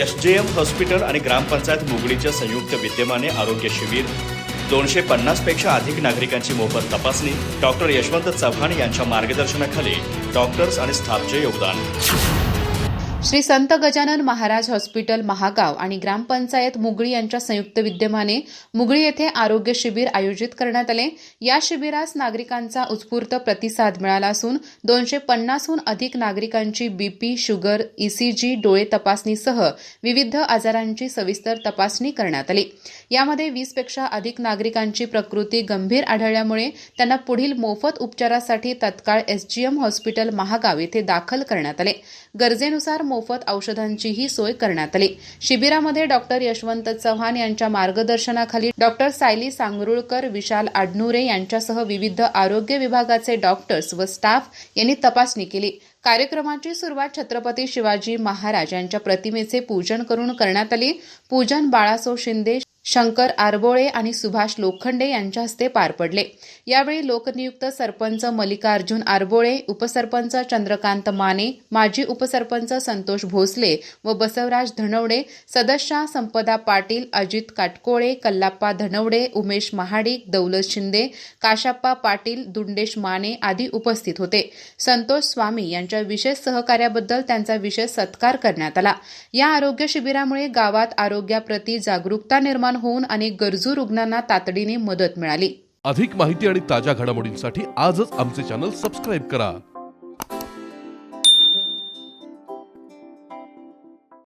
S जे M hospital आणि ग्रामपंचायत मुगळीच्या संयुक्त विद्यमाने आरोग्य शिबिर. दोनशे पन्नासपेक्षा अधिक नागरिकांची मोफत तपासणी. डॉक्टर यशवंत चव्हाण यांच्या मार्गदर्शनाखाली डॉक्टर्स आणि स्टाफचे योगदान. श्री संत गजानन महाराज हॉस्पिटल महागाव आणि ग्रामपंचायत मुगळी यांच्या संयुक्त विद्यमाने मुगळी येथे आरोग्य शिबिर आयोजित करण्यात आले. या शिबिरास नागरिकांचा उत्स्फूर्त प्रतिसाद मिळाला असून दोनशे पन्नासहून अधिक नागरिकांची बीपी शुगर ईसीजी डोळे तपासणीसह विविध आजारांची सविस्तर तपासणी करण्यात आली. यामध्ये वीसपेक्षा अधिक नागरिकांची प्रकृती गंभीर आढळल्यामुळे त्यांना पुढील मोफत उपचारासाठी तत्काळ एसजीएम हॉस्पिटल महागाव येथे दाखल करण्यात आले. गरजेनुसार मोफत औषधांचीही सोय करण्यात आली. शिबिरामध्ये डॉक्टर यशवंत चव्हाण यांच्या मार्गदर्शनाखाली डॉक्टर सायली सांगरुळकर विशाल आडनुरे यांच्यासह विविध आरोग्य विभागाचे डॉक्टर्स व स्टाफ यांनी तपासणी केली. कार्यक्रमाची सुरुवात छत्रपती शिवाजी महाराज यांच्या प्रतिमेचे पूजन करून करण्यात आली. पूजन बाळासो शिंदे शंकर आरबोळे आणि सुभाष लोखंडे यांच्या हस्ते पार पडले. यावेळी लोकनियुक्त सरपंच मल्लिकार्जुन आरबोळे उपसरपंच चंद्रकांत माने माजी उपसरपंच संतोष भोसले व बसवराज धनवडे सदस्या संपदा पाटील अजित काटकोळे कल्लाप्पा धनवडे उमेश महाडिक दौलत शिंदे काशाप्पा पाटील दुंडेश माने आदी उपस्थित होते. संतोष स्वामी यांच्या विशेष सहकार्याबद्दल त्यांचा विशेष सत्कार करण्यात आला. या आरोग्य शिबिरामुळे गावात आरोग्याप्रती जागरूकता निर्माण होऊन अनेक गरजू रुग्णांना तातडीने मदत मिळाली. अधिक माहिती आणि ताज्या घडामोडींसाठी आजच आमचे चॅनल सबस्क्राईब करा.